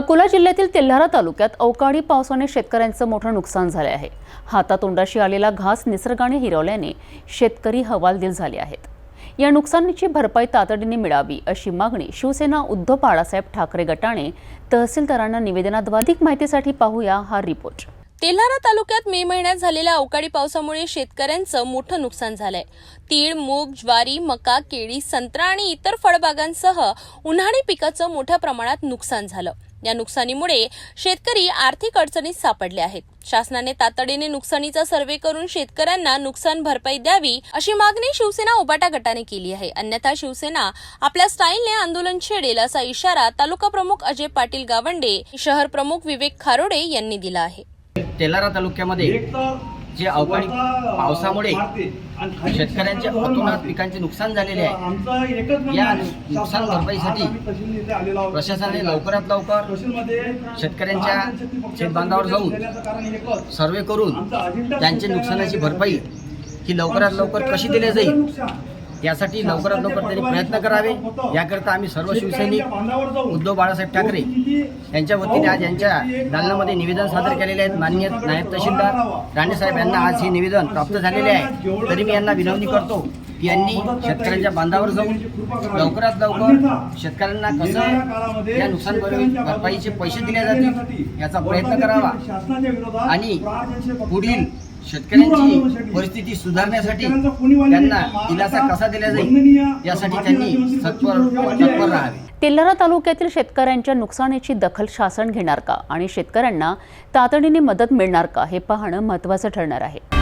अकोला जिल्ह्यातील तेल्हारा तालुक्यात अवकाळी पावसाने शेतकऱ्यांचं मोठं नुकसान झाले आहे. हातातोंडाशी आलेला घास निसर्गाने हिरवल्याने शेतकरी हवालदिल झाले आहेत. या नुकसानीची भरपाई तातडीने मिळावी अशी मागणी शिवसेना उद्धव बाळासाहेब ठाकरे गटाने तहसीलदारांना निवेदनाद्वारे अधिक माहितीसाठी पाहूया हा रिपोर्ट. तेल्हारा तालुक्यात मे महिन्यात झालेल्या अवकाळी पावसामुळे शेतकऱ्यांचं मोठं नुकसान झालंय. तीळ मूग ज्वारी मका केळी संत्रा आणि इतर फळबागांसह उन्हाळी पिकाचं मोठ्या प्रमाणात नुकसान झालं. या नुकसानीमुळे शेतकरी आर्थिक अडचणीत सापडले आहेत. शासनाने तातडीने नुकसानीचा सर्वे करून शेतकऱ्यांना नुकसान भरपाई द्यावी अशी मागणी शिवसेना उबाटा गटाने केली आहे. अन्यथा शिवसेना आपल्या स्टाईलने आंदोलन छेडेल असा इशारा तालुका प्रमुख अजय पाटील गावंडे शहर प्रमुख विवेक खारोडे यांनी दिला आहे. तेलारा तालुक्यामध्ये जे अवकाळी पावसामुळे शेतकऱ्यांच्या अतोनात पिकांचे नुकसान झालेले आहे. या नुकसान भरपाईसाठी प्रशासनाने लवकरात लवकर शेतकऱ्यांच्या शेतबांधावर जाऊन सर्वे करून त्यांचे नुकसानाची भरपाई ही लवकरात लवकर कशी दिली जाईल? यासाठी लवकरात लवकर त्यांनी प्रयत्न करावे. याकरता आम्ही सर्व शिवसैनिक उद्धव बाळासाहेब ठाकरे यांच्या वतीने आज यांच्या दालनामध्ये निवेदन सादर केलेले आहेत. माननीय नायब तहसीलदार राणेसाहेब यांना आज हे निवेदन प्राप्त झालेले आहे. तरी मी यांना विनवणी करतो की यांनी शेतकऱ्यांच्या बांधावर जाऊन लवकरात लवकर शेतकऱ्यांना कसं या नुकसान भरपाईचे पैसे दिले जातील याचा प्रयत्न करावा. आणि पुढील शेतकऱ्यांची परिस्थिती सुधारण्यासाठी त्यांना दिलासा कसा दिला जाईल? यासाठी त्यांनी तत्पर राहावे. तेल्हारा तालुक्यातील शेतकऱ्यांच्या नुकसानीची दखल शासन घेणार का? आणि शेतकऱ्यांना तातडीने मदत मिळणार का? हे पाहणं महत्त्वाचं ठरणार आहे.